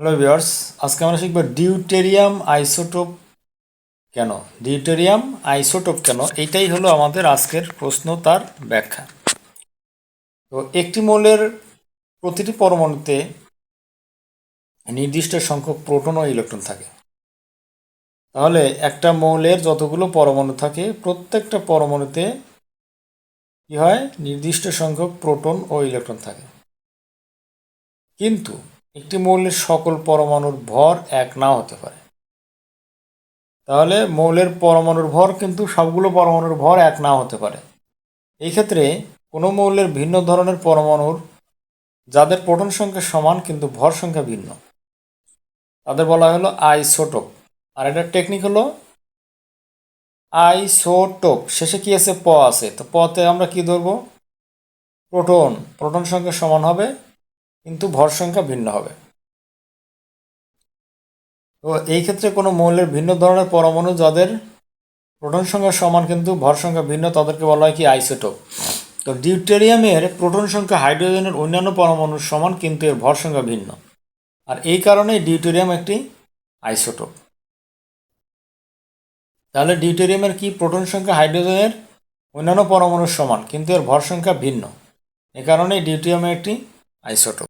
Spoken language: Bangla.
হ্যালো ভিউয়ার্স আজকে আমরা শিখব ডিউটেরিয়াম আইসোটোপ কেন? ডিউটেরিয়াম আইসোটোপ কেন? এইটাই হলো আমাদের আজকের প্রশ্ন তার ব্যাখ্যা। তো একটি মৌলের প্রতিটি পরমাণুতে নির্দিষ্ট সংখ্যক প্রোটন ও ইলেকট্রন থাকে। তাহলে একটা মৌলের যতগুলো পরমাণু থাকে, প্রত্যেকটা পরমাণুতে কি হয়? নির্দিষ্ট সংখ্যক প্রোটন ও ইলেকট্রন থাকে। কিন্তু একটি মৌলের সকল পরমাণুর ভর এক নাও হতে পারে। তাহলে মৌলের পরমাণুর ভর কিন্তু সবগুলো পরমাণুর ভর এক নাও হতে পারে। এই ক্ষেত্রে কোনো মৌলের ভিন্ন ধরনের পরমাণুর যাদের প্রোটন সংখ্যা সমান কিন্তু ভর সংখ্যা ভিন্ন। তাদের বলা হলো আইসোটোপ। আর এটার টেকনিক হলো আইসোটোপ। শেষে কি আছে? প আছে। তো পতে আমরা কি ধরবো? প্রোটন। প্রোটন সংখ্যা সমান হবে কিন্তু ভর সংখ্যা ভিন্ন হবে। তো এই ক্ষেত্রে কোনো মৌলের ভিন্ন ধরনের পরমাণু যাদের প্রোটন সংখ্যা সমান কিন্তু ভর সংখ্যা ভিন্ন, তাদেরকে বলা হয় কি আইসোটোপ। তো ডিউটেরিয়ামের প্রোটন সংখ্যা হাইড্রোজেনের অন্যান্য পরমাণুর সমান, কিন্তু এর ভর সংখ্যা ভিন্ন। আর এই কারণেই ডিউটেরিয়াম একটি আইসোটোপ। তাহলে ডিউটেরিয়ামের কি প্রোটন সংখ্যা হাইড্রোজেনের অন্যান্য পরমাণুর সমান, কিন্তু এর ভর সংখ্যা ভিন্ন। এ কারণেই ডিউটেরিয়াম একটি আইসোটোপ।